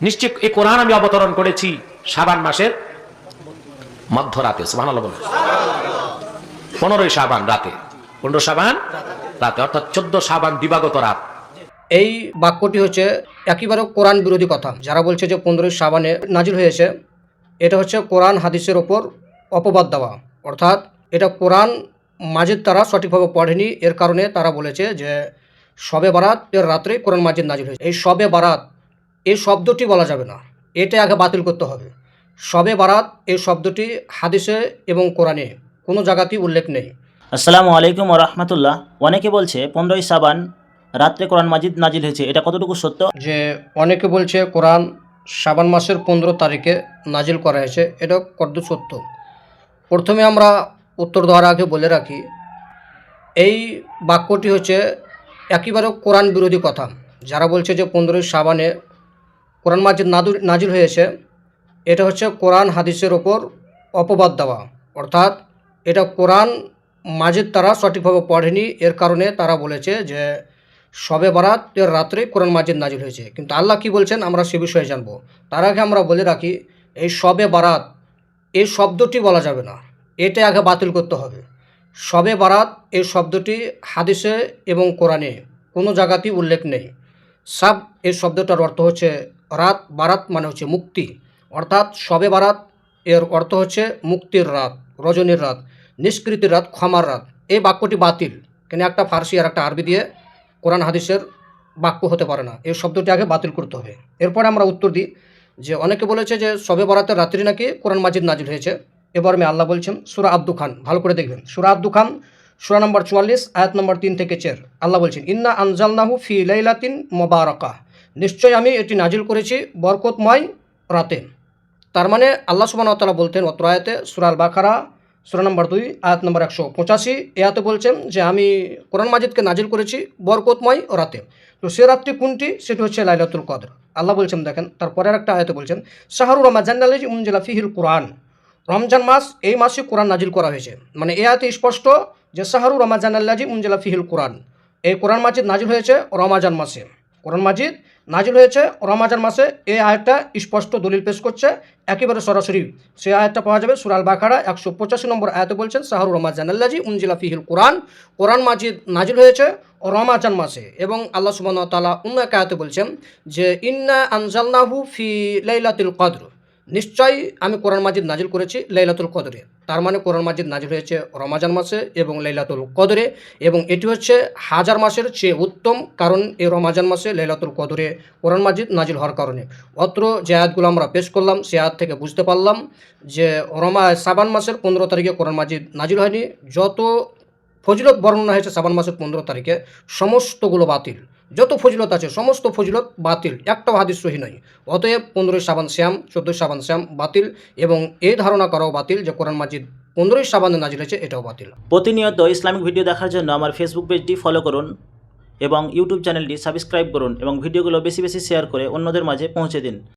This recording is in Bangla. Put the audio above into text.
নিশ্চয় এই কোরআন আমি অবতরণ করেছি শাবান মাসের মধ্যরাতে পনেরোই শাবান রাতে। পনেরো শাবান রাতে, অর্থাৎ চোদ্দ শাবান দিবাগত রাত। এই বাক্যটি হচ্ছে একেবারে কোরআন বিরোধী কথা। যারা বলছে যে পনেরোই সাবানে নাজিল হয়েছে, এটা হচ্ছে কোরআন হাদিসের ওপর অপবাদ দেওয়া। অর্থাৎ এটা কোরআন মাজিদ তারা সঠিকভাবে পড়েনি, এর কারণে তারা বলেছে যে শবে বারাত এর রাত্রে কোরআন মাজিদ নাজিল হয়েছে। এই শবে বারাত এই শব্দটি বলা যাবে না। এটা আগে বাতিল করতে হবে। শবে বারাত এই শব্দটি হাদিসে এবং কোরআনে কোনো জায়গাতেই উল্লেখ নেই। আসসালামু আলাইকুম ও রহমতুল্লাহ। অনেকে বলছে পনেরোই সাবান রাত্রে কোরআন মাজিদ নাজিল হয়েছে। এটা কতটুকু সত্য? যে অনেকে বলছে কোরআন শাবান মাসের পনেরো তারিখে নাজিল করা হয়েছে। এটা কদ্দু সত্য। প্রথমে আমরা উত্তর দেওয়ার আগে বলে রাখি এই বাক্যটি হচ্ছে একেবারে কোরআন বিরোধী কথা। যারা বলছে যে পনেরোই সাবানে কোরআন মাজিদ নাদুর নাজিল হয়েছে, এটা হচ্ছে কোরআন হাদিসের ওপর অপবাদ দেওয়া। অর্থাৎ এটা কোরআন মাজিদ তারা সঠিকভাবে পড়েনি, এর কারণে তারা বলেছে যে সবে বারাত এর রাত্রে কোরআন মাজিদ নাজিল হয়েছে। কিন্তু আল্লাহ কি বলছেন আমরা সে বিষয়ে জানব। তার আগে আমরা বলে রাখি, এই সবে বারাত, এই শব্দটি বলা যাবে না। এটা আগে বাতিল করতে হবে। সবে বারাত, এই শব্দটি হাদিসে এবং কোরআনে কোনো জায়গাতেই উল্লেখ নেই। সাব এই শব্দটার অর্থ হচ্ছে রাত, বারাত মানে হচ্ছে মুক্তি। অর্থাৎ শবে বারাত, এর অর্থ হচ্ছে মুক্তির রাত, রজনীর রাত, নিষ্কৃতির রাত, ক্ষমার রাত। এই বাক্যটি বাতিল। কেন একটা ফার্সি আর একটা আরবি দিয়ে কোরআন হাদিসের বাক্য হতে পারে না। এই শব্দটি আগে বাতিল করতে হবে। এরপরে আমরা উত্তর দিই যে অনেকে বলেছে যে শবে বরাতের রাত্রি নাকি কোরআন মাজিদ নাজিল হয়েছে। এবার আমি আল্লাহ বলছেন, সুরা আব্দু খান ভালো করে দেখবেন। সুরা আব্দু খান সুরা নম্বর চুয়াল্লিশ, আয়াত নম্বর তিন থেকে চের। আল্লাহ বলছেন, ইন্না আনজালনাহু ফি লাইলাতিন মোবারকা নিশ্চয় আমি এটি নাজিল করেছি বরকতময় রাতে। তার মানে আল্লাহ সুবাহ তালা বলতেন অত্র আয়াতে সুরাল বাখারা সুরা নম্বর দুই, আয়াত নম্বর একশো পঁচাশি, এ আয়াতে বলছেন যে আমি কোরআন মাজিদকে নাজিল করেছি বরকতময় রাতে। তো সে রাত্রি কোনটি? সেটি হচ্ছে লাইলাতুল কদর। আল্লাহ বলছেন, দেখেন তারপরের একটা আয়াতে বলছেন শাহরুর রমাজান আলী উমজিলা ফিহিল কোরআন। রমজান মাস, এই মাসে কোরআন নাজিল করা হয়েছে। মানে এ আয়াতে স্পষ্ট যে শাহরু রমাজান আল্লাজি উমজিলা ফিহিল কোরআন। এই কোরআন মাজিদ নাজিল হয়েছে রমাজান মাসে। কোরআন মাজিদ নাজিল হয়েছে রমাজান মাসে। এই আয়াতটা স্পষ্ট দলিল পেশ করছে। একেবারে সরাসরি সেই আয়াতটা পাওয়া যাবে সুরাল বাখারা একশো পঁচাশি নম্বর আয়াতে বলছেন শাহরু রমাজান আল্লাজি উনজিলা ফিহিল কোরআন। কোরআন মাজিদ নাজিল হয়েছে রমাজান মাসে এবং আল্লাহ সুবাহ তালা অন্য এক আয়াতে বলছেন যে, ইন্না আনজালনাহু ফি লাইলাতুল কদর। নিশ্চয়ই আমি কোরআন মাজিদ নাজিল করেছি লাইলাতুল কদরে। তার মানে কোরআন মাজিদ নাজিল হয়েছে রমাজান মাসে এবং লাইলাতুল কদরে এবং এটি হচ্ছে হাজার মাসের চেয়ে উত্তম কারণ এই রমাজান মাসে লাইলাতুল কদরে কোরআন মাজিদ নাজিল হওয়ার কারণে। অত্র যে আয়াতগুলো আমরা পেশ করলাম, সে আয়াত থেকে বুঝতে পারলাম যে রমা সাবান মাসের পনেরো তারিখে কোরআন মাজিদ নাজিল হয়নি। যত ফজিলত বর্ণনা হয়েছে সাবান মাসের পনেরো তারিখে সমস্তগুলো বাতিল। যত ফজিলত আছে, সমস্ত ফজিলত বাতিল। একটাও হাদিস সহি নয় অতএব পনেরোই সাবান শ্যাম চোদ্দোই সাবান শ্যাম বাতিল এবং এই ধারণা করাও বাতিল যে কোরআন মাজিদ পনেরোই সাবানে নাজিল হয়েছে, এটাও বাতিল। প্রতিনিয়ত ইসলামিক ভিডিও দেখার জন্য আমার ফেসবুক পেজটি ফলো করুন এবং ইউটিউব চ্যানেলটি সাবস্ক্রাইব করুন এবং ভিডিওগুলো বেশি বেশি শেয়ার করে অন্যদের মাঝে পৌঁছে দিন।